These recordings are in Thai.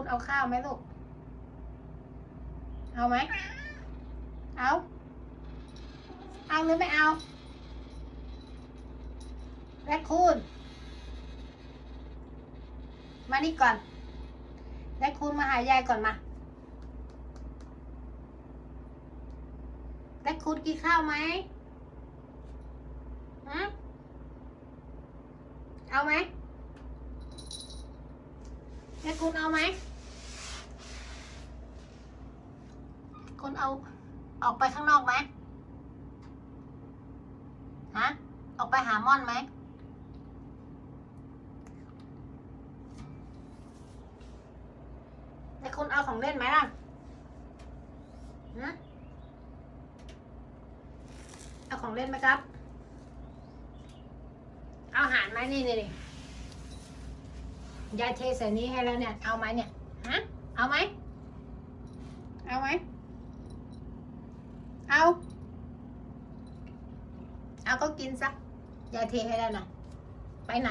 คุณเอาข้าวไหมลูก เอาไหม เอา เอาหรือไม่เอาแรคคูนมานี่ก่อนแรคคูนมาหายายก่อนมาแรคคูนกินข้าวไหมฮะเอาไหมแรคคูนเอาไหม คุณเอาออกไปข้างนอกไหมฮะออกไปหาม่อนไหมแต่คุณเอาของเล่นไหมล่ะฮะเอาของเล่นไหมครับ เอาอาหารไหมนี่นี่นี่ยายเทใส่นี้ให้แล้วเนี่ย เอาไหมเนี่ย ฮะ เอาไหม เอาไหม เอา เอาก็กินซะยาเทให้แล้วนะ ไปไหน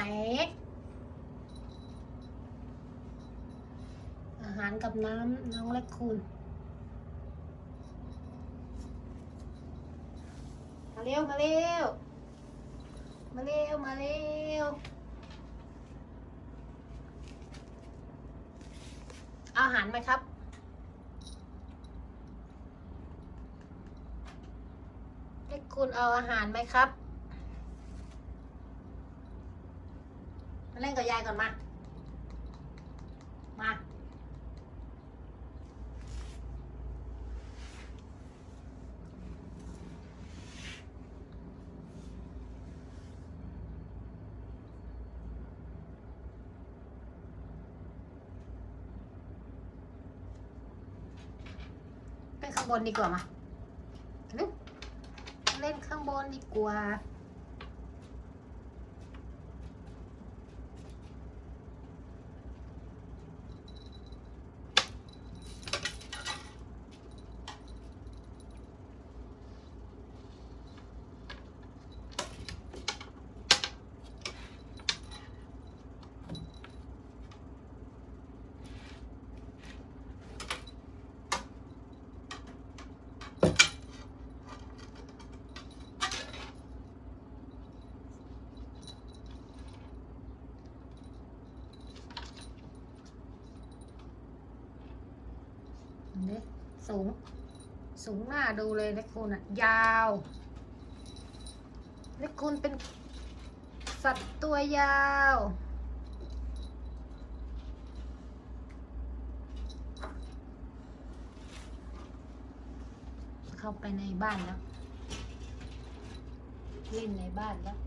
อาหารกับน้ำน้องเล็กคูณมาเร็ว มาเร็ว มาเร็ว มาเร็ว อาหารไหมครับ เล็ก คูณเอาอาหารไหมครับมาเล่นกับยายก่อนมา มาเล่นข้างบนดีกว่ามา ข้างบนดีกว่า นี่สูง สูงหน้าดูเลยเล็กคุณอะ ยาวเล็กคุณเป็นสัตว์ตัวยาว เข้าไปในบ้านแล้วเล่นในบ้านแล้ว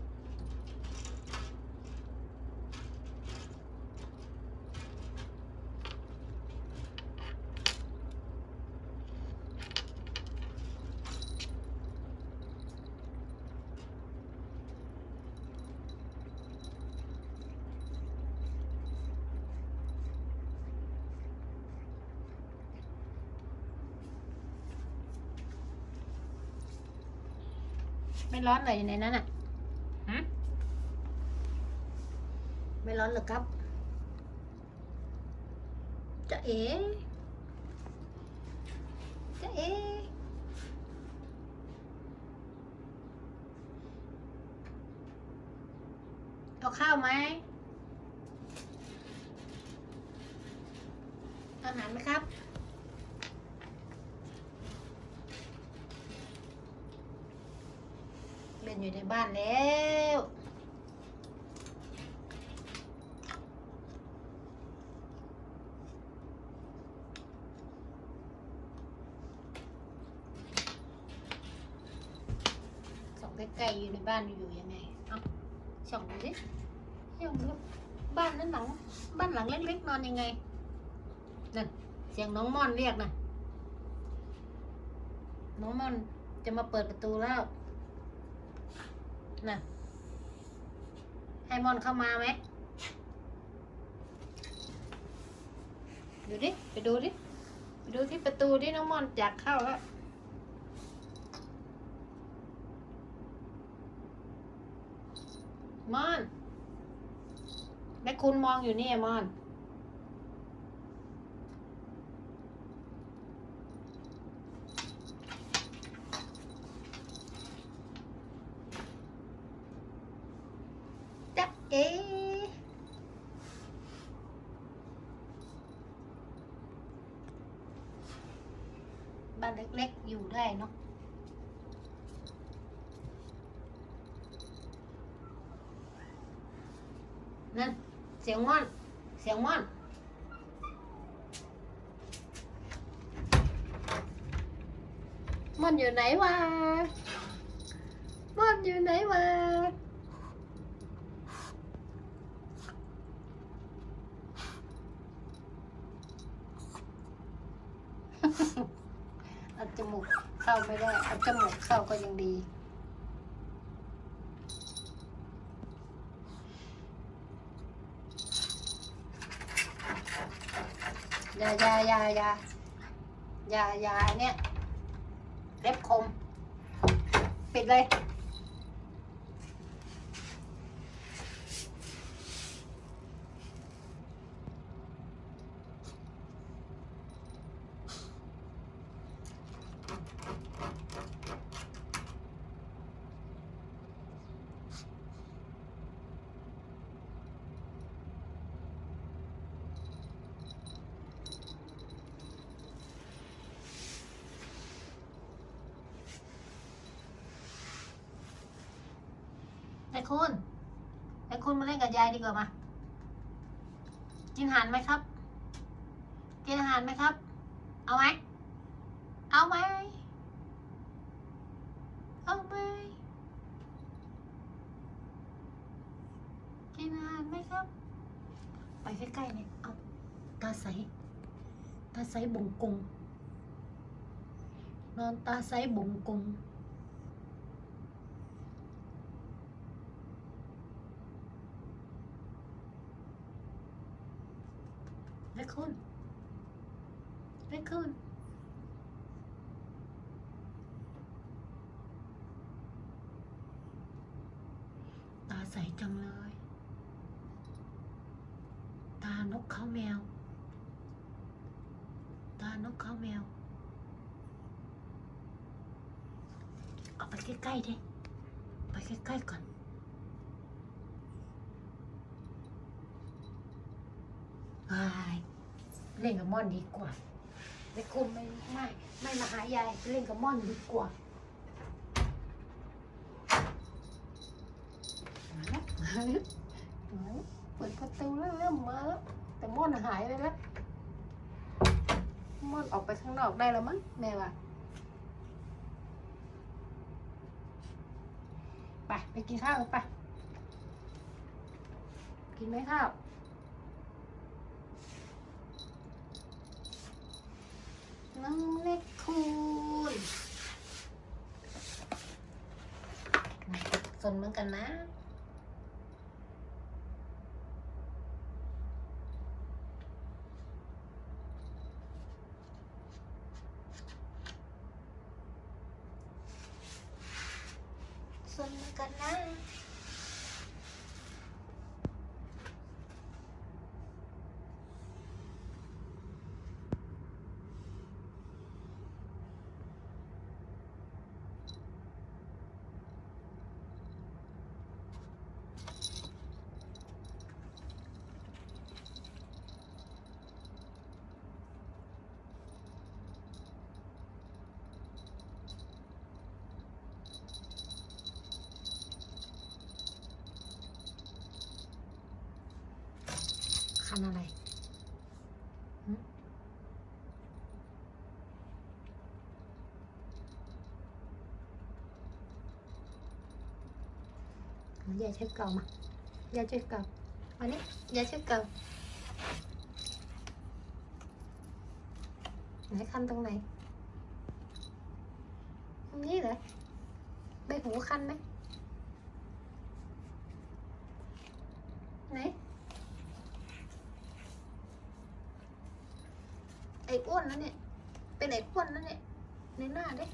ไม่ร้อนเลยในนั้นอะฮะไม่ร้อนเหรอครับ จะเอ๋จะเอ๋เอาข้าวไหมเอาอาหารไหมครับ เล่นอยู่ในบ้านแล้วส่องใกลๆอยู่ในบ้านอยู่ยังไงเอาส่องดูสิส่องดูบ้านนั้นหลัง บ้านหลังเล็กๆนอนยังไง นั่น เสียงน้องม่อนเรียกนะ น้องม่อนจะมาเปิดประตูแล้ว นะให้มอนเข้ามาไหมดูดิ ไปดูดิ ไปดูที่ประตูดิ น้องมอนอยากเข้าแล้วมอนแม่คุณมองอยู่นี่อะมอน เอ๊ะบ้านเล็กๆอยู่ได้เนาะนั่น เสียงม่อน เสียงม่อน ม่อนอยู่ไหนวะ ม่อนอยู่ไหนวะ เอาจมูกเข้าไม่ได้เอาจมูกเข้าก็ยังดีอย่าอย่าอย่าอย่าอย่าอย่าอันเนี่ยเล็บคม ปิดเลย ไอ้คุณไอ้คุณมาเล่นกับยายดีกว่ามา กินอาหารไหมครับ กินอาหารไหมครับ เอาไหม เอาไหม เอาไหม กินอาหารไหมครับ ไปใกล้ๆเลยเอาตาใส ตาใสบงกง นอนตาใสบงกง แม่คุณแม่คุณตาใสจังเลย ตานกเขาแมว ตานกเขาแมว เอาไปใกล้ๆดิไปใกล้ๆก่อนวาย เล่นกับม่อนดีกว่าไม่คุมไม่ไม่ไม่มาหายายเล่นกับม่อนดีกว่ามาแล้วมาแล้วเปิดประตูแล้วเริ่มมาแล้วแต่ม่อนหายไปแล้วม่อนออกไปข้างนอกได้แล้วมั้งแม่ว่าไปไปกินข้าวไปกินไหมข้าว น้องเล็กคูณสนเหมือนกันนะสนเหมือนกันนะ คันอะไรหึยายช่วยเก่ามายายช่วยเก่าวันนี้ยายช่วยเก่าไหนคันตรงไหนตรงนี้เหรอใบหูคันไหมไหน ไอ้อ้วนแล้วเนี่ย เป็นไอ้อ้วนแล้วเนี่ย ในหน้าเด้